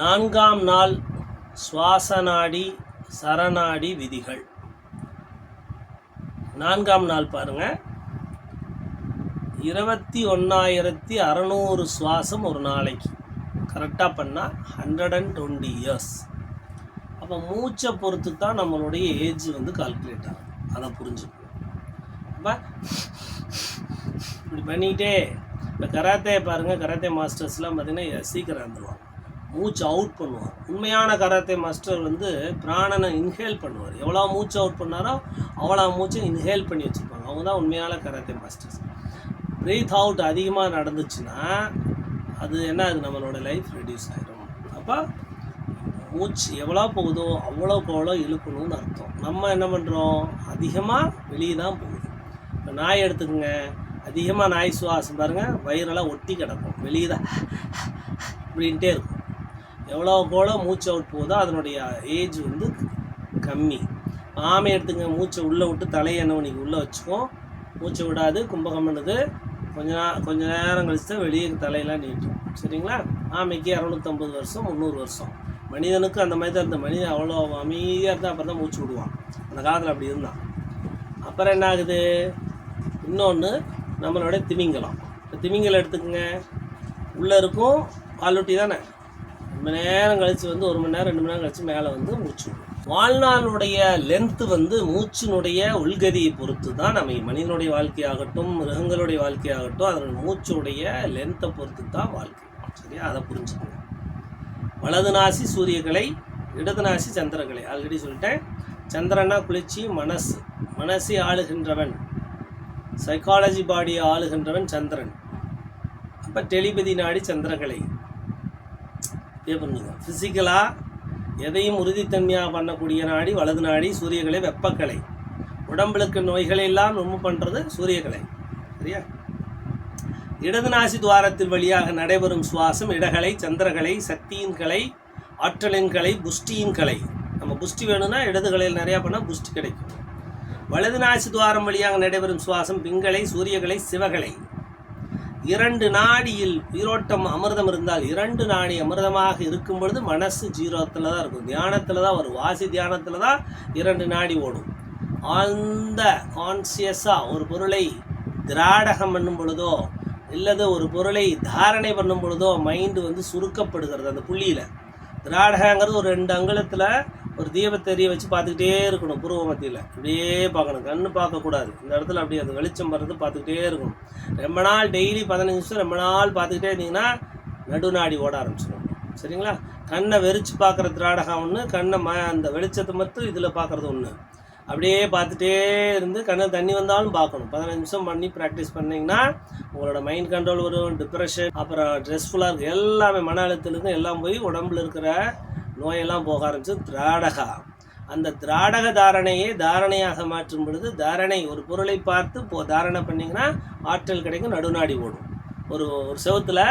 நான்காம் நாள் சுவாசநாடி சரணாடி விதிகள். நான்காம் நாள் பாருங்க. இருபத்தி ஒன்றாயிரத்தி அறநூறு சுவாசம் ஒரு நாளைக்கு. கரெக்டாக பண்ணால் ஹண்ட்ரட் அண்ட் டுவெண்ட்டி இயர்ஸ் அப்போ மூச்சை பொறுத்து தான் நம்மளுடைய ஏஜ் வந்து கால்குலேட் ஆகும் அதை புரிஞ்சுக்கணும். அப்போ இப்படி பண்ணிக்கிட்டே இப்போ கராத்தே பாருங்கள் கராத்தே மாஸ்டர்ஸ்லாம் பார்த்தீங்கன்னா சீக்கிரம் இருந்துருவாங்க மூச்சு அவுட் பண்ணுவார். உண்மையான கராத்தே மாஸ்டர் வந்து பிராணனை இன்ஹேல் பண்ணுவார். எவ்வளோ மூச்சு அவுட் பண்ணாரோ அவ்வளோ மூச்சை இன்ஹேல் பண்ணி வச்சுருப்பாங்க. அவங்க தான் உண்மையான கராத்தே மாஸ்டர்ஸ் ப்ரீத் அவுட் அதிகமாக நடந்துச்சுன்னா அது என்ன அது நம்மளோட லைஃப் ரெடியூஸ் ஆகிடும் அப்போ மூச்சு எவ்வளோ போகுதோ அவ்வளோக்கு அவ்வளோ இழுக்கணும்னு அர்த்தம். நம்ம என்ன பண்ணுறோம் அதிகமாக வெளியே தான் போகுது. இப்போ நாய் எடுத்துக்கோங்க. அதிகமாக நாய் சுவாசம் பாருங்கள் வயிறெல்லாம் ஒட்டி கிடக்கும். வெளியே தான் இப்படின்ட்டே இருக்கும். எவ்வளோ போல மூச்சு அவுட் போகுதோ அதனுடைய ஏஜ் வந்து கம்மி. ஆமை எடுத்துங்க மூச்சை உள்ளே விட்டு தலையை என்ன பண்ணிக்கு உள்ளே வச்சுக்கும் மூச்சை விடாது கும்பகம் பண்ணுது. கொஞ்ச நா கொஞ்ச நேரம் கழிச்சு தான் வெளியே தலையெல்லாம் நீட்டும். சரிங்களா? ஆமைக்கு இரநூத்தம்பது வருஷம் முந்நூறு வருஷம். மனிதனுக்கு அந்த மாதிரி தான் இருந்த. மனிதன் அவ்வளோ அமைதியாக இருந்தால் அப்புறம் தான் மூச்சு விடுவான். அந்த காலத்தில் அப்படி இருந்தான். அப்புறம் என்ன ஆகுது? இன்னொன்று நம்மளோட திமிங்கலம். இப்போ திமிங்கலம் எடுத்துக்கோங்க. உள்ளே இருக்கும் பாலூட்டி தானே? மணி நேரம் கழித்து வந்து ஒரு மணி நேரம் ரெண்டு மணி நேரம் கழித்து மேலே வந்து மூச்சு. வாழ்நாளுடைய லென்த்து வந்து மூச்சினுடைய உள்கதியை பொறுத்து தான் நம்ம மனிதனுடைய வாழ்க்கையாகட்டும் மிருகங்களுடைய வாழ்க்கையாகட்டும் அதனுடைய மூச்சுடைய லென்த்தை பொறுத்து தான் வாழ்க்கை. சரியா? அதை புரிஞ்சுக்கணும் வலது நாசி சூரியகலை இடது நாசி சந்திரகலை ஆல்ரெடி சொல்லிட்டேன். சந்திரனா குளிர்ச்சி மனசு. மனசை ஆளுகின்றவன். சைக்காலஜி பாடியை ஆளுகின்றவன் சந்திரன். அப்போ டெலிபதி நாடி சந்திரகலை. அப்படியே பண்ணுங்க ஃபிசிக்கலாக எதையும் உறுதித்தன்மையாக பண்ணக்கூடிய நாடி வலது நாடி சூரியகலை வெப்பக்கலை. உடம்புக்கு நோய்களை எல்லாம் ரொம்ப பண்ணுறது சூரியகலை. சரியா? இடது நாசி துவாரத்தில் வழியாக நடைபெறும் சுவாசம் இடகலை சந்திரகலை சக்தியின் கலை ஆற்றலின் கலை புஷ்டியின் கலை. நம்ம புஷ்டி வேணும்னா இடது கலையில் நிறையா பண்ணால் புஷ்டி கிடைக்கும். வலது நாசி துவாரம் வழியாக நடைபெறும் சுவாசம் பிங்களை சூரியகலை சிவகலை. இரண்டு நாடியில் உயிரோட்டம் அமிர்தம் இருந்தால் இரண்டு நாடி அமிர்தமாக இருக்கும் பொழுது மனசு ஜீரோத்தில் தான் இருக்கும். தியானத்தில் தான் வரும். வாசி தியானத்தில் தான் இரண்டு நாடி ஓடும். ஆழ்ந்த கான்சியஸாக ஒரு பொருளை திராடகம் பண்ணும் பொழுதோ இல்லது ஒரு பொருளை தாரணை பண்ணும் பொழுதோ மைண்டு வந்து சுருக்கப்படுகிறது அந்த புள்ளியில். திராடகங்கிறது ஒரு ரெண்டு அங்குலத்தில் ஒரு தீபத்தெரிய வச்சு பார்த்துக்கிட்டே இருக்கணும் பூர்வ மத்தியில். அப்படியே பார்க்கணும் கண்ணு பார்க்கக்கூடாது இந்த இடத்துல அப்படியே அந்த வெளிச்சம் வர்றது பார்த்துக்கிட்டே இருக்கணும். ரொம்ப நாள் டெய்லி பதினஞ்சு நிமிஷம் ரொம்ப நாள் பார்த்துக்கிட்டே இருந்தீங்கன்னா நடுநாடி ஓட ஆரம்பிச்சிடும். சரிங்களா? கண்ணை வெறிச்சு பார்க்குற திராடகம் ஒன்று கண்ணை ம அந்த வெளிச்சத்தை மட்டும் இதில் பார்க்குறது ஒன்று அப்படியே பார்த்துட்டே இருந்து கண்ணில் தண்ணி வந்தாலும் பார்க்கணும். பதினஞ்சு நிமிஷம் பண்ணி ப்ராக்டிஸ் பண்ணிங்கன்னா உங்களோட மைண்ட் கண்ட்ரோல் வரும் டிப்ரெஷன் அப்புறம் ஸ்ட்ரெஸ்ஃபுல்லாக இருக்குது எல்லாமே மன அழுத்தத்துலேருந்து எல்லாம் போய் உடம்புல இருக்கிற நோயெல்லாம் போக ஆரம்பிச்சு திராடகா. அந்த திராடக தாரணையை தாரணையாக மாற்றும் பொழுது தாரணை ஒரு பொருளை பார்த்து போ தாரணை பண்ணிங்கன்னா ஆற்றல் கிடைக்கும் நடுநாடி ஓடும். ஒரு ஒரு செவத்தில்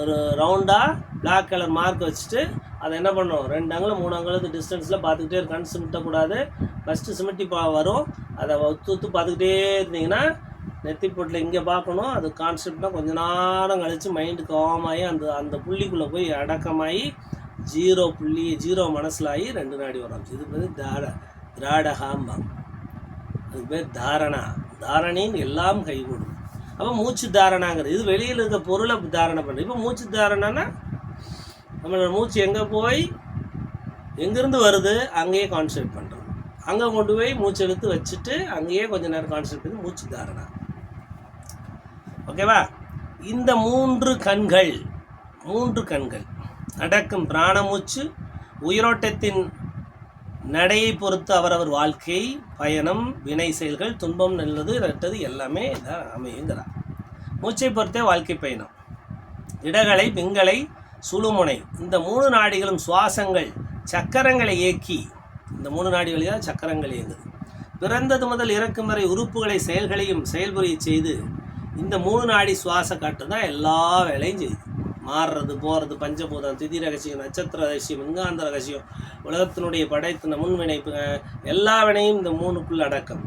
ஒரு ரவுண்டாக பிளாக் கலர் மார்க் வச்சுட்டு அதை என்ன பண்ணணும்? ரெண்டு அங்குலம் மூணு அங்குலத்து டிஸ்டன்ஸில் பார்த்துக்கிட்டே கண் சிமிட்டக்கூடாது ஃபஸ்ட்டு சிமிட்டி பா வரும். அதை ஒத்து ஒத்து பார்த்துக்கிட்டே இருந்தீங்கன்னா நெத்தி பொட்டில் இங்கே பார்க்கணும். அது கான்செப்ட்னால் கொஞ்ச நேரம் கழித்து மைண்டு காமாகி அந்த அந்த புள்ளிக்குள்ளே போய் அடக்கமாகி ஜீரோ புள்ளி ஜீரோ மனசில் ஆகி ரெண்டு நாடி வரும். இது பேர் தார திராடகாம்பாம் அது பேர் தாரணா. தாரணின்னு எல்லாம் கைகூடும் அப்போ மூச்சு தாரணாங்கிறது. இது வெளியில் இருக்க பொருளை தாரணை பண்ணுறது இப்போ மூச்சு தாரணான்னா நம்மளோட மூச்சு எங்கே போய் எங்கேருந்து வருது? அங்கேயே கான்சன்ட்ரேட் பண்ணுறது அங்கே கொண்டு போய் மூச்சு எடுத்து வச்சுட்டு அங்கேயே கொஞ்ச நேரம் கான்சன்ட்ரேட் பண்ணி மூச்சு தாரணா. ஓகேவா இந்த மூன்று கண்கள் மூன்று கண்கள். நடக்கும் பிராணமூச்சு உயிரோட்டத்தின் நடையை பொறுத்து அவரவர் வாழ்க்கை பயணம் வினை செயல்கள் துன்பம் நல்லது நட்டது எல்லாமே இதாக அமையுங்கிறார் மூச்சை பொறுத்தே வாழ்க்கை பயணம். இடகலை பிங்களை சுழுமுனை இந்த மூணு நாடிகளும் சுவாசங்கள் சக்கரங்களை இயக்கி இந்த மூணு நாடிகளையும் தான் சக்கரங்கள் இயங்குது. பிறந்தது முதல் இறக்கும் வரை உறுப்புகளை செயல்களையும் செயல்புரிய செய்து இந்த மூணு நாடி சுவாச காற்று தான் எல்லா வேலையும் செய்யுது. மாறுறது போகிறது பஞ்சபூதம் திதி ரகசியம் நட்சத்திர ரகசியம் விஞ்ஞாந்த ரகசியம் உலகத்தினுடைய படைத்தின முன்வினைப்பு எல்லா வினையும் இந்த மூணுக்குள் அடக்கம்.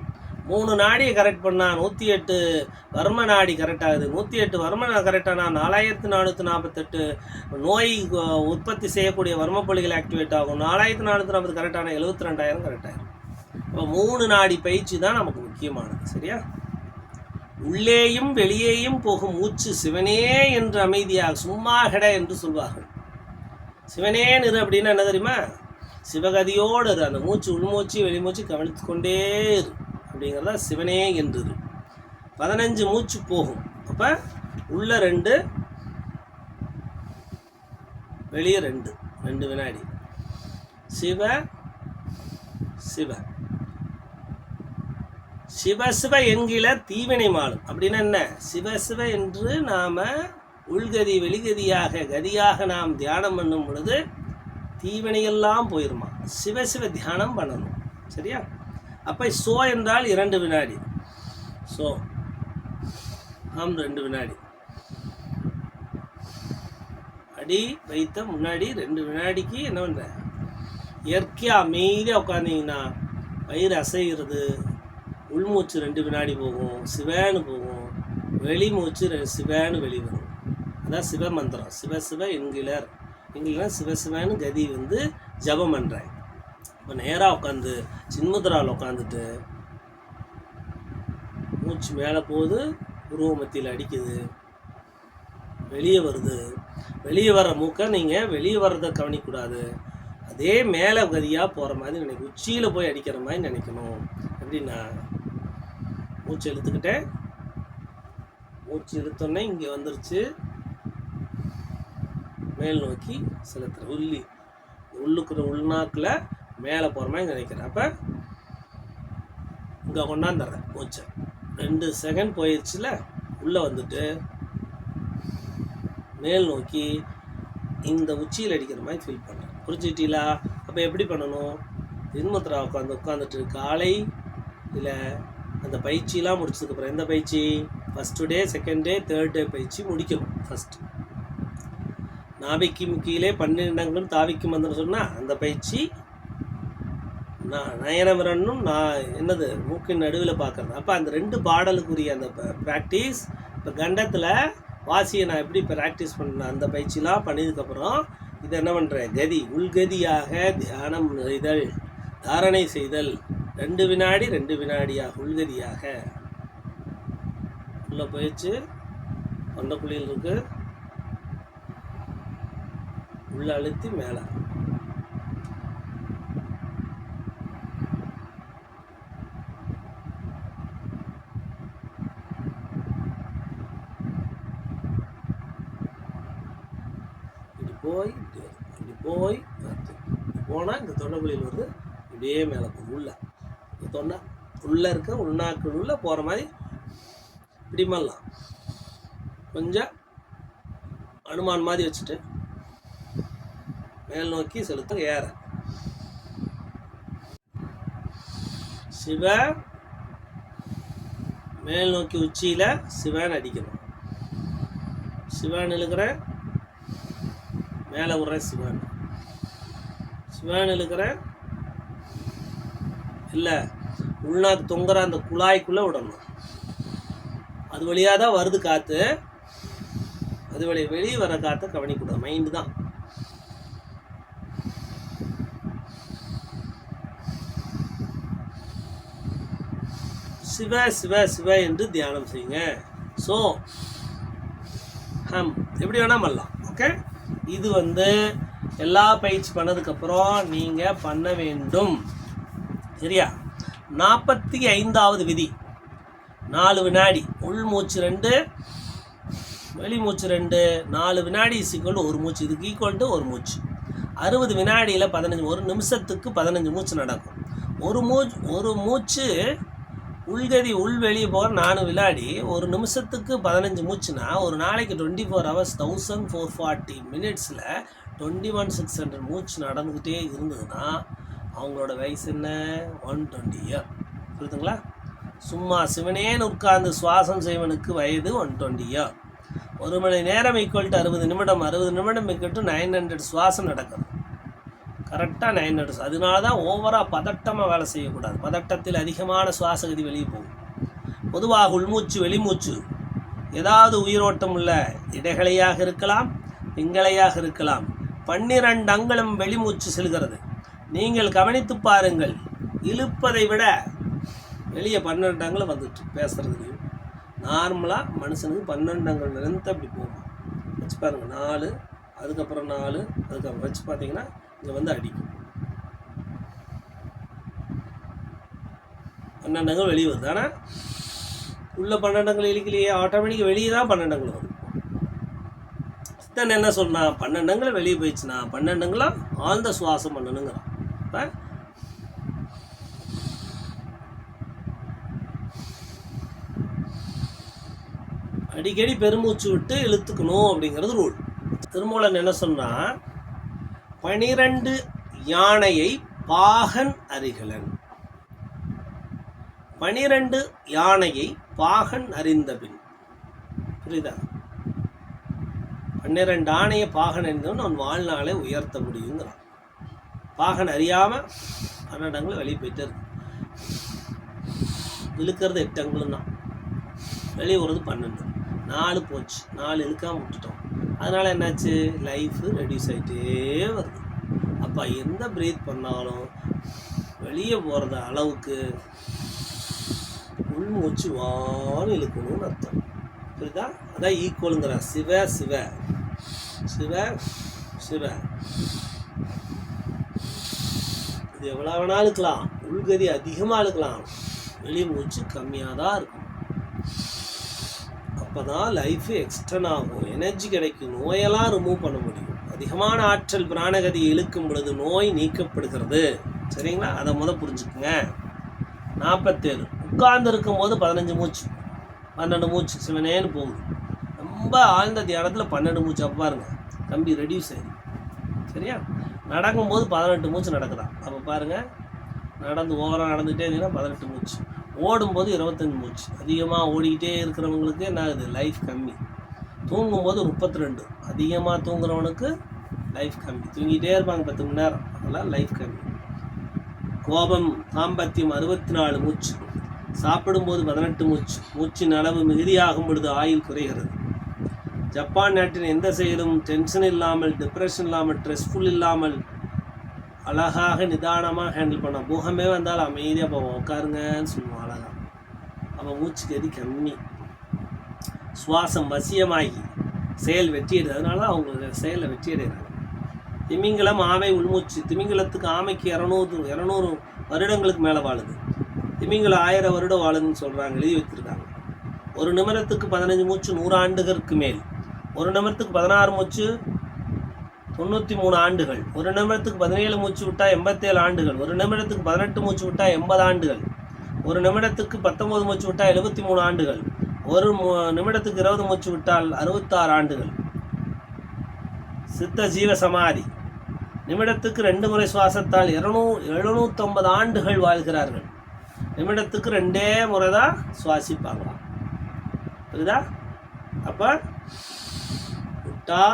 மூணு நாடியை கரெக்ட் பண்ணால் நூற்றி எட்டு வர்ம நாடி கரெக்ட் ஆகுது. நூற்றி எட்டு வர்ம கரெக்டானா நாலாயிரத்து நானூற்றி நாற்பத்தெட்டு நோய் உற்பத்தி செய்யக்கூடிய வர்ம புள்ளிகள் ஆக்டிவேட் ஆகும். நாலாயிரத்து நானூற்றி நாற்பது கரெக்டான எழுபத்தி ரெண்டாயிரம் கரெக்ட் ஆகும் இப்போ மூணு நாடி பயிற்சி தான் நமக்கு முக்கியமானது. சரியா? உள்ளேயும் வெளியேயும் போகும் மூச்சு சிவனே என்று அமைதியாக சும்மா கெட என்று சொல்வார்கள். சிவனே நிறு அப்படின்னா என்ன தெரியுமா? சிவகதியோடு இரு. அந்த மூச்சு உள்மூச்சு வெளிமூச்சு கவனித்து கொண்டே இரு. அப்படிங்கிறதா சிவனே என்று பதினஞ்சு மூச்சு போகும். அப்போ உள்ள ரெண்டு வெளியே ரெண்டு. ரெண்டு வினாடி. சிவ சிவ. சிவசிவ என்கிற தீவினை மாலும். அப்படின்னா என்ன? சிவசிவ என்று நாம் உள்கதி வெளிகதியாக கதியாக நாம் தியானம் பண்ணும் பொழுது தீவினையெல்லாம் போயிருமா? சிவசிவ தியானம் பண்ணணும். சரியா? அப்போ சோ என்றால் இரண்டு வினாடி. சோ. ஆம் ரெண்டு வினாடி. அடி வைத்த முன்னாடி ரெண்டு வினாடிக்கு என்ன பண்ணுற இயற்கையாக அமைதியாக உட்காந்திங்கன்னா வயிறு அசைகிறது உள்மூச்சு ரெண்டு வினாடி போகும் சிவேன்னு போகும் வெளிமூச்சு மூச்சு சிவன்னு வெளி வரும். அதான் சிவ மந்திரம். சிவ சிவ என்கிலர் என்கிலர் சிவ சிவன்னு கதி வந்து ஜபம் பண்ணுறேன் இப்போ நேராக உட்காந்து சின்முத்ராவில் உட்காந்துட்டு மூச்சு மேலே போகுது உருவ மத்தியில் அடிக்குது வெளியே வருது. வெளியே வர மூக்கை நீங்கள் வெளியே வர்றதை கவனிக்கக்கூடாது. அதே மேலே கதியாக போகிற மாதிரி நினைக்கும் உச்சியில் போய் அடிக்கிற மாதிரி நினைக்கணும். எப்படின்னா மூச்சு இழுத்துக்கிட்டேன். மூச்சு இழுத்தோன்னே இங்கே வந்துருச்சு. மேல் நோக்கி செலுத்துற உள்ளி. உள்ளுக்குற உள்நாக்கில் மேலே போகிற மாதிரி நினைக்கிறேன். அப்போ இங்கே கொண்டாந்துடுறேன் மூச்சை. ரெண்டு செகண்ட் போயிடுச்சுல உள்ளே வந்துட்டு. மேல் நோக்கி இந்த உச்சியில் அடிக்கிற மாதிரி ஃபீல் பண்ணேன் புரிஞ்சுக்கிட்டீங்களா? அப்போ எப்படி பண்ணணும்? இன்முத்ரா உட்காந்து உட்காந்துட்டு காலை இல்லை அந்த பயிற்சியெலாம் முடிச்சதுக்கப்புறம் எந்த பயிற்சி? First day second day third day பயிற்சி முடிக்கணும் ஃபஸ்ட்டு நாபிக்கும் கீழே பன்னிரெண்டங்களும் தாவிக்கும் மந்திரம் சொன்னால் அந்த பயிற்சி நான் நயனமிரனும் நான் என்னது மூக்கின் நடுவில் பார்க்குறது அப்போ அந்த ரெண்டு பாடலுக்குரிய அந்த ப்ராக்டிஸ் இப்போ கண்டத்தில் வாசியை நான் எப்படி ப்ராக்டிஸ் பண்ணேன் அந்த பயிற்சிலாம் பண்ணதுக்கப்புறம் இது என்ன பண்ணுறேன் கதி உள்கதியாக தியானம் செய்தல் தாரணை செய்தல். ரெண்டு வினாடி ரெண்டு வினாடியாக உள்கதியாக. உள்ள போயிடுச்சு. தொண்டைக்குழியில் இருக்கு. உள்ள அழுத்தி மேலே. போய் இப்படி போய் போனால் இந்த தொண்டைக்குழியில் வருது இப்படியே மேலே போகும் உள்ள. இந்த உள்ளே இருக்க உள்நாக்கு உள்ள போகிற மாதிரி இப்படி கொஞ்சம் அனுமான் மாதிரி வச்சுட்டு மேல் நோக்கி செலுத்த ஏற. சிவ மேல் நோக்கி உச்சியில் சிவன் அடிக்கணும். சிவன் இழுக்கிற மேலே விடுற சிவன். சிவன் இழுக்கிற இல்லை உள்நாக்கு தொங்குற அந்த குழாய்க்குள்ளே விடணும். அது வழியாக தான் வருது காற்று அது வழி வெளியே வர காற்றை கவனிக்கூடாது மைண்டு தான். சிவ சிவ சிவ என்று தியானம் செய்யுங்க. ஸோ ஹம் எப்படி வேணால் பண்ணலாம். ஓகே இது வந்து எல்லா பயிற்சி பண்ணதுக்கப்புறம் நீங்கள் பண்ண வேண்டும். சரியா? நாற்பத்தி ஐந்தாவது விதி. நாலு வினாடி உள் மூச்சு ரெண்டு வெளி மூச்சு ரெண்டு. நாலு வினாடி ஈக்குவல் ஒரு மூச்சு இதுக்கு ஈக்குவல்ட்டு ஒரு மூச்சு. அறுபது வினாடியில் பதினஞ்சு ஒரு நிமிஷத்துக்கு பதினஞ்சு மூச்சு நடக்கும். ஒரு மூச்சு ஒரு மூச்சு உள்கதி உள் வெளியே போகிற நாலு வினாடி ஒரு நிமிஷத்துக்கு பதினஞ்சு மூச்சுனா ஒரு நாளைக்கு twenty four hours thousand four forty மினிட்ஸில் டுவெண்ட்டி ஒன் சிக்ஸ் ஹண்ட்ரட் மூச்சு நடந்துக்கிட்டே இருந்ததுன்னா அவங்களோட வயசு என்ன? ஒன் டுவெண்ட்டி இயர் புரியுதுங்களா? சும்மா சிவனேன்னு உட்கார்ந்து சுவாசம் செய்வனுக்கு வயது ஒன் டுவெண்ட்டி இயர் ஒரு மணி நேரம் ஈக்குவல் டு அறுபது நிமிடம். அறுபது நிமிடம் ஈக்குவல் டு நைன் ஹண்ட்ரட் சுவாசம் நடக்கும் கரெக்டாக நைன் ஹண்ட்ரட்ஸ் அதனால தான் ஓவராக பதட்டமாக வேலை செய்யக்கூடாது. பதட்டத்தில் அதிகமான சுவாசகதி வெளியே போகும். பொதுவாக உள்மூச்சு வெளிமூச்சு. ஏதாவது உயிரோட்டம் உள்ள இடைகளையாக இருக்கலாம் பிங்களையாக இருக்கலாம். பன்னிரண்டு அங்குலம் வெளிமூச்சு செல்கிறது. நீங்கள் கவனித்து பாருங்கள் இழுப்பதை விட வெளியே பன்னெண்டு வந்துட்டு பேசுகிறதுலையும் நார்மலாக மனுஷனுக்கு பன்னெண்டு அங்குலம் நிறந்து அப்படி போகும். வச்சு பாருங்கள் நாலு அதுக்கப்புறம் நாலு அதுக்கப்புறம் வச்சு பார்த்தீங்கன்னா இங்கே வந்து அடிக்கும். பன்னெண்டங்கள் வெளியே வருது. ஆனால் உள்ள பன்னெண்டங்கள் இழுக்கலையே ஆட்டோமேட்டிக்காக வெளியே தான் பன்னெண்டங்கள் வரும் சித்தன் என்ன சொன்னான் பன்னெண்டுங்களை வெளியே போயிடுச்சுன்னா பன்னெண்டுங்களாம் ஆழ்ந்த சுவாசம் பண்ணணுங்கிறான். இப்போ அடிக்கடி பெருமூச்சு விட்டு இழுத்துக்கணும் அப்படிங்கிறது ரூல் திருமூலன் என்ன சொன்னா பனிரெண்டு யானையை பாகன் அறிகலன். பனிரெண்டு யானையை பாகன் அறிந்த பின் புரியுதா? பன்னிரெண்டு ஆணையை பாகன் அறிந்தவன் அவன் வாழ்நாளை உயர்த்த முடியுங்கிறான். பாகன் பன்னெண்டு பன்னெண்டங்களும் வெளியே போயிட்டே இருக்கு. இழுக்கிறது எட்டு அங்குலம் தான். வெளியே வர்றது பன்னெண்டு. நாலு போச்சு. நாலு இழுக்காமல் விட்டுட்டோம். அதனால என்னாச்சு? லைஃப் ரெடியூஸ் ஆகிட்டே வருது. அப்போ எந்த பிரீத் பண்ணாலும் வெளியே போகிறத அளவுக்கு உள்மூச்சு வான்னு இழுக்கணும்னு அர்த்தம். புரியுதா? அதான் ஈக்குவலுங்கிற சிவ சிவ. சிவ சிவ. இது எவ்வளோ வேணாலும் இருக்கலாம். உள்கதி அதிகமாக இருக்கலாம். வெளி மூச்சு கம்மியாக தான் இருக்கும். அப்போ தான் லைஃபு எக்ஸ்டன் ஆகும். எனர்ஜி கிடைக்கும். நோயெல்லாம் ரிமூவ் பண்ண முடியும். அதிகமான ஆற்றல் பிராணகதியை இழுக்கும் பொழுது நோய் நீக்கப்படுகிறது. சரிங்களா? அதை முத புரிஞ்சுக்குங்க. நாற்பத்தேழு உட்கார்ந்து இருக்கும்போது பதினஞ்சு மூச்சு. பன்னெண்டு மூச்சு. சிவனேன்னு போகுது. ரொம்ப ஆழ்ந்த தியானத்தில் பன்னெண்டு மூச்சு. அப்பாருங்க கம்பி ரெடியூஸ் ஆகி சரியா? நடக்கும்போது பதினெட்டு மூச்சு நடக்குதான் அப்போ பாருங்கள் நடந்து ஓவராக நடந்துகிட்டே இருந்தீங்கன்னா பதினெட்டு மூச்சு. ஓடும்போது இருபத்தஞ்சு மூச்சு. அதிகமாக ஓடிக்கிட்டே இருக்கிறவங்களுக்கு என்ன ஆகுது? லைஃப் கம்மி. தூங்கும்போது முப்பத்தி ரெண்டு அதிகமாக தூங்குறவனுக்கு லைஃப் கம்மி. தூங்கிட்டே இருப்பாங்க பத்து மணி நேரம். அதெல்லாம் லைஃப் கம்மி. கோபம் தாம்பத்தியம் அறுபத்தி நாலு மூச்சு. சாப்பிடும்போது பதினெட்டு மூச்சு. மூச்சின் அளவு மிகுதியாகும் பொழுது ஆயுள் குறைகிறது. ஜப்பான் நாட்டின் எந்த செயலும் டென்ஷன் இல்லாமல் டிப்ரெஷன் இல்லாமல் ஸ்ட்ரெஸ்ஃபுல் இல்லாமல் அழகாக நிதானமாக ஹேண்டில் பண்ணோம் பூகமே வந்தாலும் அமைதியாக போவோம். உட்காருங்கன்னு சொல்லுவோம். அழகாக அப்போ மூச்சு கதி கம்மி. சுவாசம் வசியமாகி செயல் வெற்றியடைது அதனால தான் அவங்க செயலில் வெற்றியடைகிறாங்க. திமிங்கலம் ஆமை உள்மூச்சு. திமிங்கலத்துக்கு ஆமைக்கு இரநூறு இரநூறு வருடங்களுக்கு மேலே வாழுது. திமிங்கலம் ஆயிரம் வருடம் வாழுதுன்னு சொல்கிறாங்க எழுதி வச்சுருக்காங்க ஒரு நிமிடத்துக்கு பதினஞ்சு மூச்சு நூறு ஆண்டுகளுக்கு மேல். ஒரு நிமிடத்துக்கு பதினாறு மூச்சு தொண்ணூற்றி மூணு ஆண்டுகள். ஒரு நிமிடத்துக்கு பதினேழு மூச்சு விட்டால் எண்பத்தேழு ஆண்டுகள். ஒரு நிமிடத்துக்கு பதினெட்டு மூச்சு விட்டால் எண்பது ஆண்டுகள். ஒரு நிமிடத்துக்கு பத்தொம்பது மூச்சு விட்டால் எழுபத்தி மூணு ஆண்டுகள். ஒரு மு- நிமிடத்துக்கு இருபது மூச்சு விட்டால் அறுபத்தாறு ஆண்டுகள். சித்த ஜீவ சமாதி. நிமிடத்துக்கு ரெண்டு முறை சுவாசத்தால் இருநூ எழுநூற்றம்பது ஆண்டுகள் வாழ்கிறார்கள். நிமிடத்துக்கு ரெண்டே முறை தான் சுவாசிப்பாங்களாம். புரியுதா? அப்போ விட்டா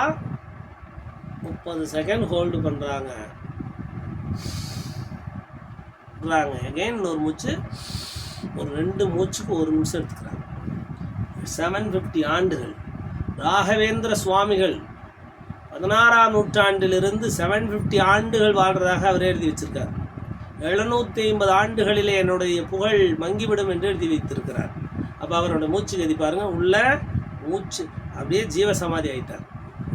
முப்பது செகண்ட் ஹோல்டு பண்ணுறாங்க விடுறாங்க எகைன் ஒரு மூச்சு. ஒரு ரெண்டு மூச்சுக்கு ஒரு நிமிஷம் எடுத்துக்கிறாங்க. செவன் ஃபிஃப்டி ஆண்டுகள். ராகவேந்திர சுவாமிகள் பதினாறாம் நூற்றாண்டிலிருந்து செவன் ஃபிஃப்டி ஆண்டுகள் வாழ்கிறதாக அவர் எழுதி வச்சிருக்கார். எழுநூற்றி ஐம்பது ஆண்டுகளிலே என்னுடைய புகழ் மங்கிவிடும் என்று எழுதி வைத்திருக்கிறார். அப்போ அவரோட மூச்சு கதி பாருங்கள் உள்ள மூச்சு. அப்படியே ஜீவசமாதி ஆயிட்டார்.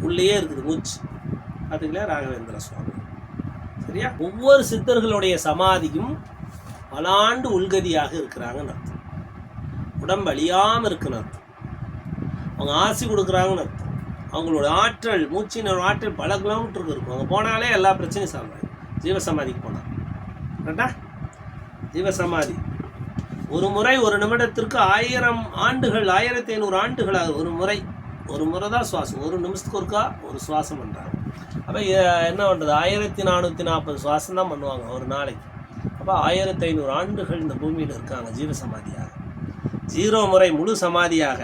உள்ளேயே இருக்குது மூச்சு. அதுக்குள்ளே ராகவேந்திர சுவாமி. சரியா? ஒவ்வொரு சித்தர்களுடைய சமாதியும் பலாண்டு உள்கதியாக இருக்கிறாங்கன்னு அர்த்தம். உடம்பு அழியாமல் இருக்குன்னு அர்த்தம். அவங்க ஆசி கொடுக்குறாங்கன்னு அர்த்தம். அவங்களோட ஆற்றல் மூச்சின் ஆற்றல் பல கிலோமீட்டருக்கு இருக்கும். அங்கே போனாலே எல்லா பிரச்சனையும் சால்வாங்க ஜீவசமாதிக்கு போனால் கரெக்டா ஜீவசமாதி. ஒரு முறை ஒரு நிமிடத்திற்கு ஆயிரம் ஆண்டுகள் ஆயிரத்தி ஐநூறு ஆண்டுகளாக ஒரு முறை ஒரு முறை தான் சுவாசம். ஒரு நிமிஷத்துக்கு ஒருக்கா ஒரு சுவாசம் பண்ணுறாங்க அப்போ என்ன பண்ணுறது ஆயிரத்தி நானூற்றி நாற்பது சுவாசம் தான் பண்ணுவாங்க ஒரு நாளைக்கு. அப்போ ஆயிரத்தி ஐநூறு ஆண்டுகள் இந்த பூமியில் இருக்காங்க ஜீவ சமாதியாக. ஜீரோ முறை முழு சமாதியாக.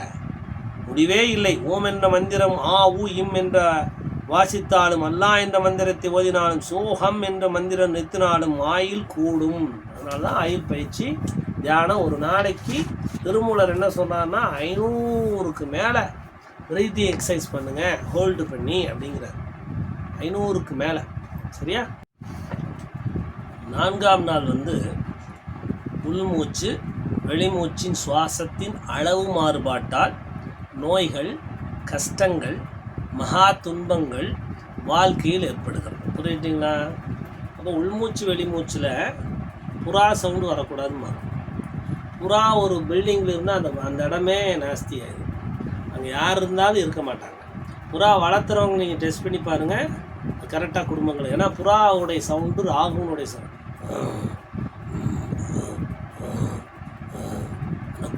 முடிவே இல்லை. ஓம் என்ற மந்திரம் ஆ உ இம் என்ற வாசித்தாலும் அல்லா என்ற மந்திரத்தை ஓதினாலும் சோகம் என்ற மந்திரம் நிறுத்தினாலும் ஆயில் கூடும். அதனால தான் ஆயில் பயிற்சி தியானம். ஒரு நாளைக்கு திருமூலர் என்ன சொன்னார்னா ஐநூறுக்கு மேலே பிரீத்திங் எக்ஸசைஸ் பண்ணுங்கள் ஹோல்டு பண்ணி அப்படிங்கிறார். ஐநூறுக்கு மேலே. சரியா? நான்காம் நாள் வந்து உள்மூச்சு வெளிமூச்சின் சுவாசத்தின் அளவு மாறுபாட்டால் நோய்கள் கஷ்டங்கள் மகா துன்பங்கள் வாழ்க்கையில் ஏற்படுகிறது. புரியுதுங்களா அப்போ உள்மூச்சு வெளிமூச்சில் புறா சவுண்டு வரக்கூடாதுமா புறா ஒரு பில்டிங்கில் இருந்தால் அந்த அந்த இடமே நாஸ்தி அங்கே யார் இருந்தாலும் இருக்க மாட்டாங்க. புறா வளர்த்துறவங்க நீங்கள் டெஸ்ட் பண்ணி பாருங்கள் கரெக்டாக குடும்பங்கள். ஏன்னா புறாவுடைய சவுண்டு ராகுனுடைய சவுண்டு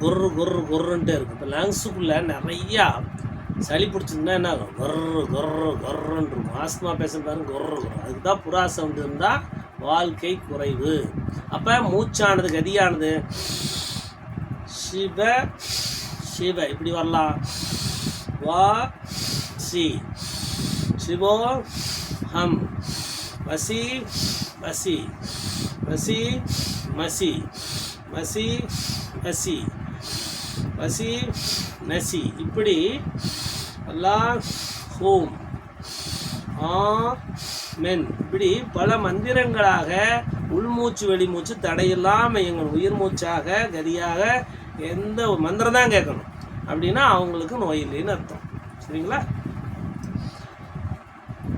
குர்ரு குர்ரு குர்ருன்ட்டே இருக்கும். இப்போ லங்ஸுக்குள்ளே நிறையா சளி பிடிச்சிருந்தா என்ன ஆகும்? கொர்ரு கொர்ரு குர்ருன்னு இருக்கும் ஆஸ்மா பேசுகிறாரு பாருங்க குர்ரு அதுக்கு தான் புறா சவுண்டு இருந்தால் வாழ்க்கை குறைவு. அப்போ மூச்சானது கதியானது சிவ சிவ இப்படி வரலாம். வா சி. சிவோ ஹம். வசி வசி. வசி மசி. மசி மசி வசி நசி. இப்படி அல்லா ஹோம். ஆ மென் இப்படி பல மந்திரங்களாக உள்மூச்சு வெளிமூச்சு தடையில்லாமல் எங்கள் உயிர் மூச்சாக கதியாக எந்த ஒரு மந்திரம் தான் கேட்கணும். அப்படின்னா அவங்களுக்கு நோய் இல்லைன்னு அர்த்தம். சரிங்களா?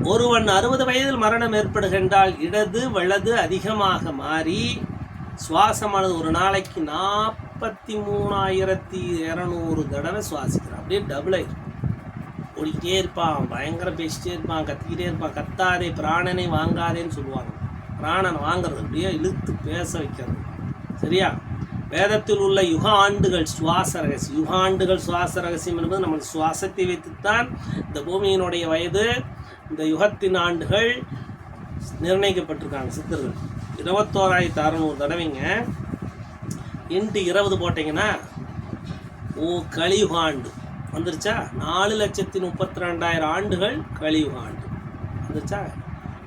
ஒருவன் அறுபது வயதில் மரணம் ஏற்படுகின்றால் இடது வலது அதிகமாக மாறி சுவாசமானது ஒரு நாளைக்கு நாற்பத்தி மூணாயிரத்தி இரநூறு தடவை சுவாசிக்கிறான். அப்படியே டபுள் ஆயிடும் ஓடிக்கிட்டே இருப்பான் பயங்கர பேசிட்டே இருப்பான் கத்திக்கிட்டே இருப்பான் கத்தாதே பிராணனை வாங்காதேன்னு சொல்லுவாங்க. பிராணனை வாங்குறது அப்படியே இழுத்து பேச வைக்கிறது. சரியா? வேதத்தில் உள்ள யுக ஆண்டுகள் சுவாச ரகசியம். யுக ஆண்டுகள் சுவாச ரகசியம் என்பது நம்ம சுவாசத்தை வைத்துத்தான் இந்த பூமியினுடைய வயது இந்த யுகத்தின் ஆண்டுகள் நிர்ணயிக்கப்பட்டிருக்காங்க சித்தர்கள். இருபத்தோராயிரத்து அறநூறு தடவைங்க. இன்ட்டு இருபது போட்டிங்கன்னா ஓ கலியுக ஆண்டு. வந்துருச்சா? நாலு லட்சத்தி முப்பத்தி ரெண்டாயிரம் ஆண்டுகள் கலியுக ஆண்டு. வந்துருச்சா?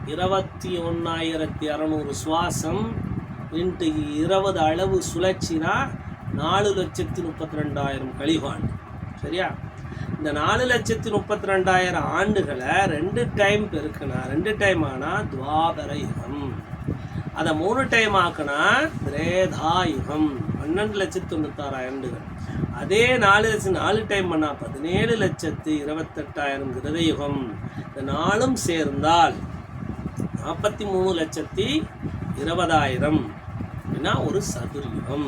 இருபத்தி ஒன்றாயிரத்தி அறநூறு சுவாசம் இன்ட்டு இருபது அளவு சுழற்சினா நாலு லட்சத்தி முப்பத்தி ரெண்டாயிரம் கழிவாண்டு. சரியா? இந்த நாலு லட்சத்தி முப்பத்தி ரெண்டாயிரம் ஆண்டுகளை ரெண்டு டைம் பெருக்குனா ரெண்டு டைம் ஆனால் துவாபர யுகம். அதை மூணு டைம் ஆக்குனா திரேதா யுகம். பன்னெண்டு லட்சத்தி தொண்ணூத்தாறாயிரம் ஆண்டுகள். அதே நாலு லட்சம் நாலு டைம் பண்ணால் பதினேழு லட்சத்து இருபத்தெட்டாயிரம் கிருதயுகம் இந்த நாளும் சேர்ந்தால் நாற்பத்தி மூணு லட்சத்தி இருபதாயிரம். அப்படின்னா ஒரு சதுர்யுகம்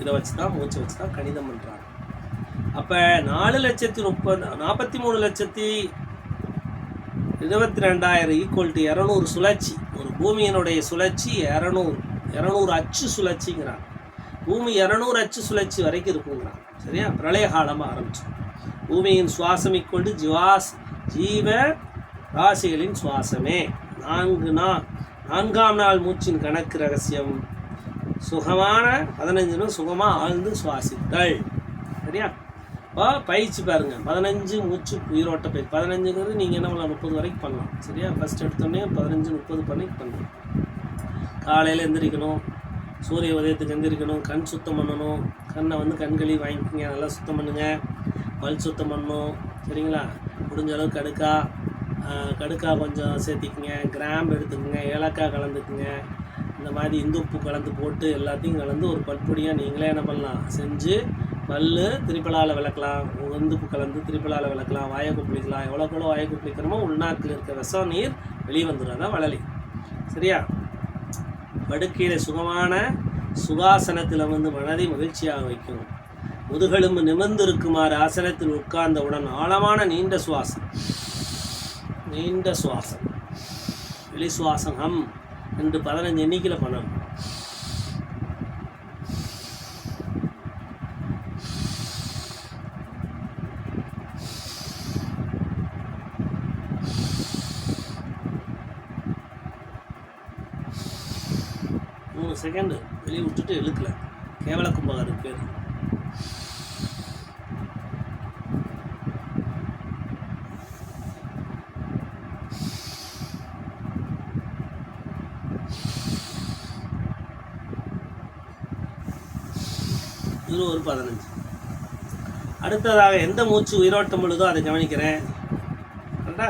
இதை வச்சு தான் மூச்சை வச்சு தான் கணிதம் பண்ணுறாங்க அப்போ நாலு லட்சத்தி முப்பது நாற்பத்தி மூணு லட்சத்தி இருபத்தி ரெண்டாயிரம் ஈக்குவல் டு இரநூறு சுழற்சி. ஒரு பூமியினுடைய சுழற்சி இரநூறு இரநூறு அச்சு சுழற்சிங்கிறான் பூமி இரநூறு அச்சு சுழற்சி வரைக்கும் இருக்குங்கிறான் சரியா? பிரளய காலமாக ஆரம்பிச்சு. பூமியின் சுவாசம் ஈக்குவல் டு ஜிவாஸ் ஜீவ ராசிகளின் சுவாசமே. நான்கு நா நான்காம் நாள் மூச்சின் கணக்கு ரகசியம். சுகமான பதினஞ்சு நிமிஷம் சுகமாக ஆழ்ந்து சுவாசித்தல். சரியா? இப்போ பயிற்சி பாருங்கள் பதினஞ்சு மூச்சு உயிரோட்ட பயிற்சி. பதினஞ்சுங்கிறது நீங்கள் என்ன பண்ணலாம்? முப்பது வரைக்கும் பண்ணலாம். சரியா? ஃபஸ்ட் எடுத்தோடனே பதினஞ்சு முப்பது பண்ணி பண்ணலாம். காலையில் எந்திரிக்கணும். சூரிய உதயத்துக்கு எந்திரிக்கணும். கண் சுத்தம் பண்ணணும். கண்ணை வந்து கண்களி வாங்கிக்கோங்க. நல்லா சுத்தம் பண்ணுங்கள் பல் சுத்தம் பண்ணணும். சரிங்களா? முடிஞ்ச அளவுக்கு கடுக்கா கடுக்கா கொஞ்சம் சேர்த்திக்கிங்க. கிராம்பு எடுத்துக்கோங்க. ஏலக்காய் கலந்துக்குங்க. இந்த மாதிரி இந்துப்பு கலந்து போட்டு எல்லாத்தையும் கலந்து ஒரு பற்பொடியாக நீங்களே என்ன பண்ணலாம்? செஞ்சு பல் திரிப்பலால் விளக்கலாம். இந்துப்பு கலந்து திரிப்பலால் விளக்கலாம். வாயை குப்பிளிக்கலாம். எவ்வளோக்கு எவ்வளோ வாயை குப்பிளிக்கிறோமோ உள்நாக்கில் இருக்க விஷம் நீர் வெளியே வந்துடும் அதான் வளலி. சரியா? படுக்கையில் சுகமான சுகாசனத்தில் வந்து மனதை மகிழ்ச்சியாக வைக்கும். முதுகெலும்பு நிமிர்ந்து இருக்குமாறு ஆசனத்தில் உட்கார்ந்தவுடன் ஆழமான நீண்ட சுவாசம். நீண்ட சுவாசம். வெளி சுவாசம். ஹம். ரெண்டு பதினஞ்சு எண்ணிக்கையில் பணம் மூணு செகண்டு வெளியே விட்டுட்டு இழுக்கல. கேவல கும்பகாரர் பேர் இருபது ஒரு பதினஞ்சு. அடுத்ததாக எந்த மூச்சு உயிரோட்டம் பொழுதோ அதை கவனிக்கிறேன். கரெக்டா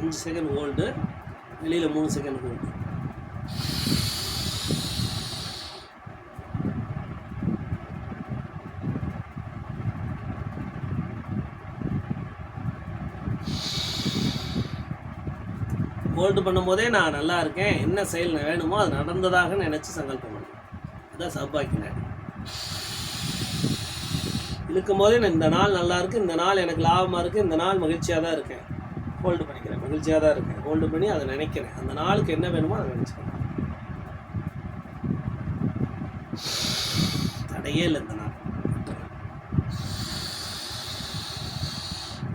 அஞ்சு செகண்ட் ஓல்டு வெளியில் மூணு செகண்ட் ஹோல்டு ஹோல்டு பண்ணும்போதே நான் நல்லா இருக்கேன். என்ன செயல் வேணுமோ அது நடந்ததாக நினச்சி சங்கல்பம் பண்ணேன் அதான் சௌபாக்கிய இழுக்கும் போதே நான் இந்த நாள் நல்லா இருக்குது இந்த நாள் எனக்கு லாபமாக இருக்குது இந்த நாள் மகிழ்ச்சியாக தான் இருக்கேன். ஹோல்டு பண்ணிக்கிறேன் மகிழ்ச்சியாக தான் இருக்கேன். ஹோல்டு பண்ணி அதை நினைக்கிறேன். அந்த நாளுக்கு என்ன வேணுமோ அதை நினச்சிக்கிறேன். தடையே இல்லை இந்த நாள்.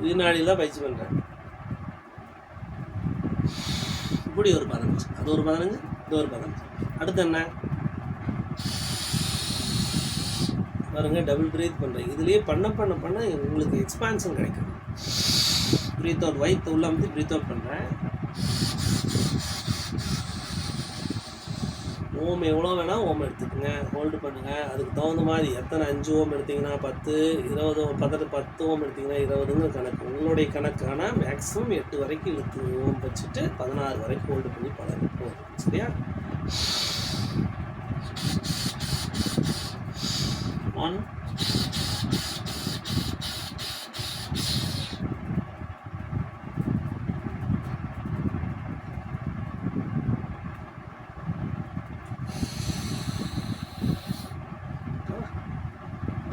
உயிர்நாடியில் தான் பயிற்சி பண்ணுறேன் இப்படி ஒரு பதினஞ்சு. அது ஒரு பதினஞ்சு இது ஒரு பதினஞ்சு. அடுத்து என்ன? பாருங்க டபுள் பிரீத் பண்ணுறேன் இதுலேயே பண்ண பண்ண பண்ண உங்களுக்கு எக்ஸ்பான்ஷன் கிடைக்கும். ப்ரீத் அவுட் வயிற்று உள்ள வந்து ப்ரீத் அவுட் பண்ணுறேன் ஓம் எவ்வளோ வேணால் ஓம் எடுத்துக்கோங்க ஹோல்டு பண்ணுங்கள் அதுக்கு தகுந்த மாதிரி எத்தனை அஞ்சு ஓம் எடுத்தீங்கன்னா பத்து இருபது ஓம் பத்து பத்து ஓம் எடுத்தீங்கன்னா இருபதுங்கிற கணக்கு. உங்களுடைய கணக்கான மேக்ஸிமம் எட்டு வரைக்கும் இழுத்து ஓம் வச்சுட்டு பதினாறு வரைக்கும் ஹோல்டு பண்ணி பழகு. போதும். சரியா? ஒன்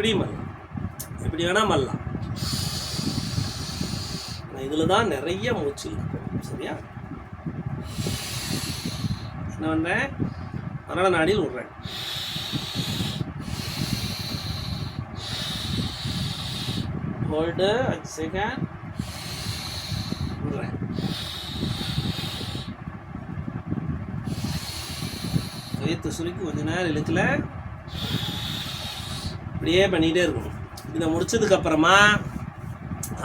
இப்படி மல்லாம். எப்படி வேணால் மல்லாம். இதில் தான் நிறைய மூச்சு இருக்கும் சரியா? என்ன பண்ணுறேன் மரண நாடியில் விட்றேன். ஹோல்டு அஞ்சு செகண்ட் விட்றேன். வயிற்று சுருக்கி கொஞ்ச நேரம் இழுக்கல. இப்படியே பண்ணிகிட்டே இருக்கணும். இதை முடிச்சதுக்கப்புறமா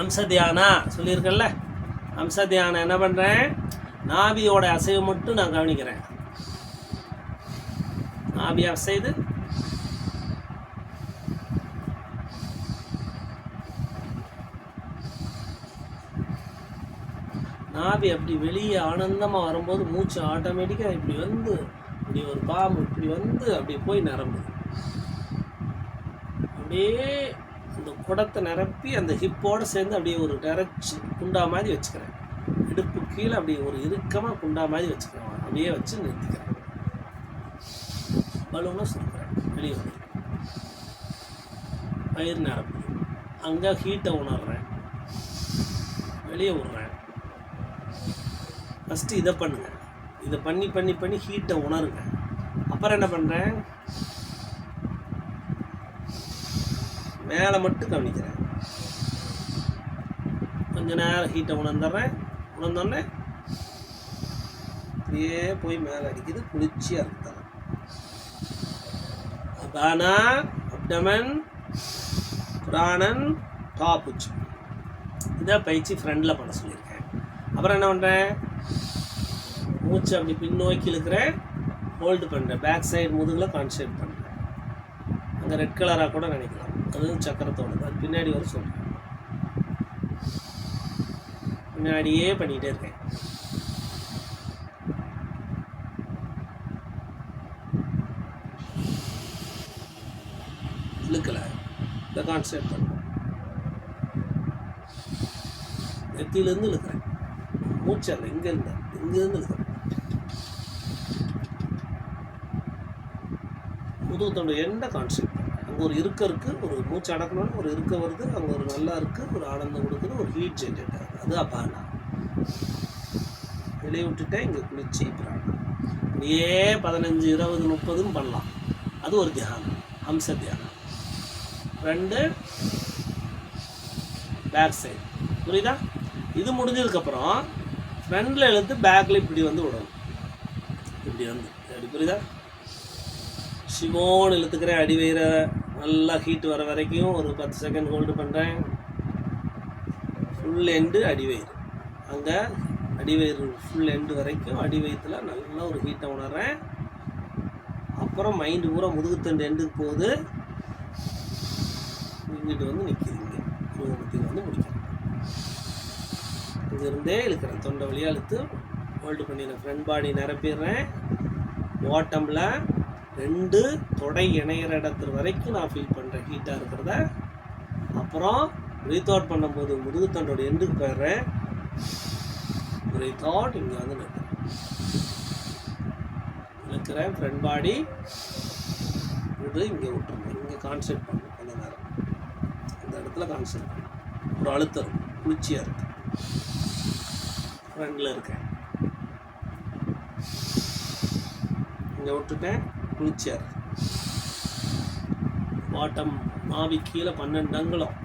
அம்ச தியானா சொல்லியிருக்கேன்ல? அம்ச தியானம் என்ன பண்ணுறேன் நாபியோட அசைவு மட்டும் நான் கவனிக்கிறேன். நாபி அசைது நாபி அப்படி வெளியே ஆனந்தமாக வரும்போது மூச்சு ஆட்டோமேட்டிக்காக இப்படி வந்து இப்படி ஒரு பாம்பு இப்படி வந்து அப்படி போய் நிரம்புது அப்படியே அந்த குடத்தை நிரப்பி அந்த ஹிப்போடு சேர்ந்து அப்படியே ஒரு நிறச்சி குண்டா மாதிரி வச்சுக்கிறேன். இடுப்பு கீழே அப்படியே ஒரு இறுக்கமாக குண்டா மாதிரி வச்சுக்கிறேன். அப்படியே வச்சு நிறுத்திக்கிறேன். பலூனை சுருக்கிறேன். வெளியே வந்து. பயிர் நிரப்பு. அங்கே ஹீட்டை உணர்றேன். வெளியே விடுறேன் ஃபஸ்ட்டு இதை பண்ணுங்க. இதை பண்ணி பண்ணி பண்ணி ஹீட்டை உணருங்க. அப்புறம் என்ன பண்ணுறேன் மேலே மட்டும் கவனிக்கிறேன். கொஞ்ச நேரம் ஹீட்டை உணர்ந்துடுறேன். உணர்ந்தோடனே அப்படியே போய் மேலே அடிக்குது. குளிர்ச்சியாக இருக்கு அதானா அப்டமன் பிராணன் டாப்புச்சு இதை பயிற்சி ஃப்ரெண்டில் பண்ண சொல்லியிருக்கேன். அப்புறம் என்ன பண்ணுறேன் மூச்சு அப்படி பின்னோக்கி இழுக்கிறேன். ஹோல்டு பண்ணுறேன் பேக் சைடு முதுகில் கான்சன்ட்ரேட் பண்ணுறேன் அங்கே ரெட் கலராக கூட நினைக்கலாம். அதுவும் சக்கரத்தோடது அது பின்னாடி வர சொல்கிறேன் முன்னாடியே பண்ணிகிட்டே இருக்கேன். இழுக்கலை. இந்த கான்செப்ட் பண்ணுறேன் நெத்தியிலேருந்து இழுக்கிறேன். மூச்சு அல்ல இங்கேருந்து இங்கேருந்து இழுக்கிறேன். முதுகுத்தோட எண்டை கான்செப்ட் அங்கே ஒரு இருக்க இருக்குது ஒரு மூச்சு அடக்கணும்னு ஒரு இருக்க வருது அங்கே ஒரு நல்லா இருக்குது ஒரு ஆனந்தம் கொடுக்குது ஒரு ஹீட் ஜென்ரேட் ஆகுது அது அபானா. வெளியே விட்டுட்டேன் இங்கே குளிச்சு பிராணம் ஏ பதினஞ்சு இருபது முப்பதுன்னு பண்ணலாம். அது ஒரு தியானம் ஹம்ச தியானம். ரெண்டு பேக் சைடு புரியுதா? இது முடிஞ்சதுக்கப்புறம் ஃப்ரண்டில் இழுத்து பேக்கில் இப்படி வந்து விடணும். இப்படி வந்து அப்படி புரியுதா? சிவோன்னு இழுத்துக்கிறேன் அடிவயிற நல்லா ஹீட் வர வரைக்கும் ஒரு பத்து செகண்ட் ஹோல்டு பண்ணுறேன் ஃபுல் எண்டு அடிவயிறு. அங்கே அடிவயிறு ஃபுல் எண்டு வரைக்கும் அடி வயிற்றுல நல்லா ஒரு ஹீட்டை உணர்றேன். அப்புறம் மைண்டு பூரா முதுகுத்தண்டு எண்டுக்கு போகுது. இங்கிட்டு வந்து நிற்கிதுங்க முதுகுத்தில் வந்து முடிக்கிறேன் இங்கிருந்தே இழுக்கிறேன். தொண்டை வழியாக இழுத்து ஹோல்டு பண்ணிடுறேன். ஃப்ரண்ட் பாடி நிரப்பிடுறேன். பாட்டமில் ரெண்டு தொடை இணையிற இடத்துல வரைக்கும் நான் ஃபீல் பண்ணுறேன் ஹீட்டாக இருக்கிறத அப்புறம் ப்ரீத் அவுட் பண்ணும்போது முதுகுத்தண்டோட எண்டுக்கு போயிடுறேன். ப்ரீத் அவுட் இங்கே வந்து நிற்கிறேன் இழுக்கிறேன் ஃப்ரண்ட் பாடி விடு இங்கே விட்டுருங்க. இங்கே கான்சென்ட் பண்ணு. கொஞ்ச நேரம். இந்த இடத்துல கான்சென்ட் பண்ணு. ஒரு அழுத்தம். இருக்கும் குளிர்ச்சியாக இருக்கு ஃப்ரெண்டில் இருக்கேன். இங்கே விட்டுட்டேன். குளிச்சார் பாட்டம் மாவி கீழே பன்னெண்டு அங்குலம்.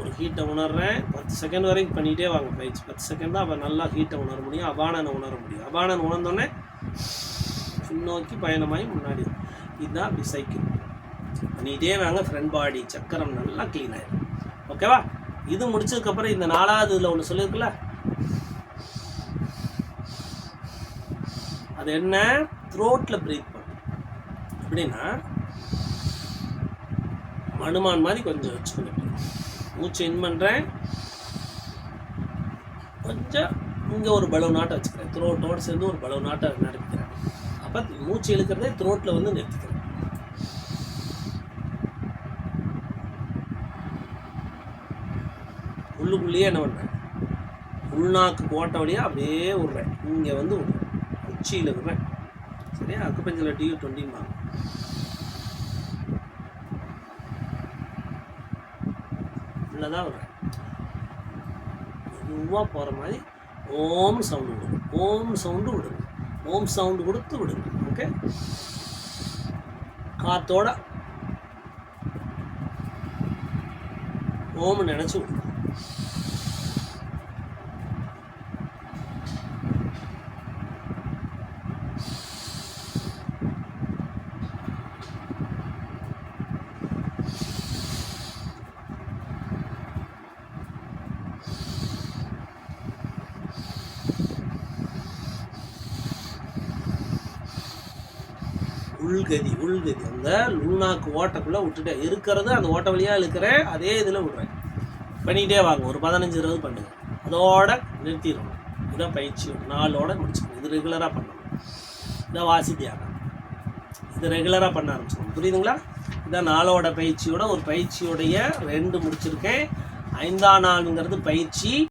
ஒரு ஹீட்டை உணர்றேன். பத்து செகண்ட் வரைக்கும் பண்ணிகிட்டே வாங்க பயிற்சி பத்து செகண்ட் தான் அப்போ நல்லா ஹீட்டை உணர முடியும் அபானனை உணர முடியும். அபானன் உணர்ந்தோடனே பின்னோக்கி பயணமாகி முன்னாடி இதுதான் அப்படி சைக்கிள் பண்ணிகிட்டே வாங்க ஃப்ரண்ட் பாடி சக்கரம் நல்லா க்ளீன் ஆயிடும் ஓகேவா இது முடிச்சதுக்கப்புறம் இந்த நாலாவது இதில் ஒன்று சொல்லியிருக்குல்ல? அது என்ன? த்ரோட்டில் ப்ரீத் பண்ண. எப்படின்னா மனுமான் மாதிரி கொஞ்சம் வச்சுக்கணும். மூச்சு இன் பண்ணுறேன் கொஞ்சம் இங்கே ஒரு பலவு நாட்டை வச்சுக்கிறேன். த்ரோட்டோடு சேர்ந்து ஒரு பலவு நாட்டை நடப்பிக்கிறேன் அப்போ மூச்சு இழுக்கிறதே த்ரோட்டில் வந்து நிறுத்திக்கிறேன். உள்ளுக்குள்ளேயே என்ன பண்ணுறேன் உள்நாக்கு போட்ட வழியாக அப்படியே விட்றேன் இங்கே வந்து விட்றேன் உச்சியில் விட்றேன் சரியா? அக்குப்பஞ்சத்தில் டியூ டுவெண்ட்டிமா இதில் தான் விட்றேன் மெதுவாக போகிற மாதிரி ஓம் சவுண்டு விடுங்க. ஓம் சவுண்டு விடுங்க. ஓம் சவுண்டு கொடுத்து விடுங்க. ஓகே காத்தோட ஓம் நினச்சி விடுங்க. உள்கதி உள்கதி. அந்த உள்நாக்கு ஓட்டைக்குள்ளே விட்டுட்டேன். இருக்கிறது அந்த ஓட்டை வழியாக இருக்கிறேன் அதே இதில் விடுறேன். பண்ணிக்கிட்டே வாங்க. ஒரு பதினஞ்சு இருபது பண்ணுங்க. அதோட நிறுத்திடணும். இதான் பயிற்சி நாளோட முடிச்சுக்கணும். இது ரெகுலராக பண்ணணும். இதான் வாசி தியானம் இது ரெகுலராக பண்ண ஆரம்பிச்சிடணும். புரியுதுங்களா? இதான் நாளோட பயிற்சியோட ஒரு பயிற்சியோடைய ரெண்டு முடிச்சிருக்கேன். ஐந்தாம் நாளுங்கிறது பயிற்சி.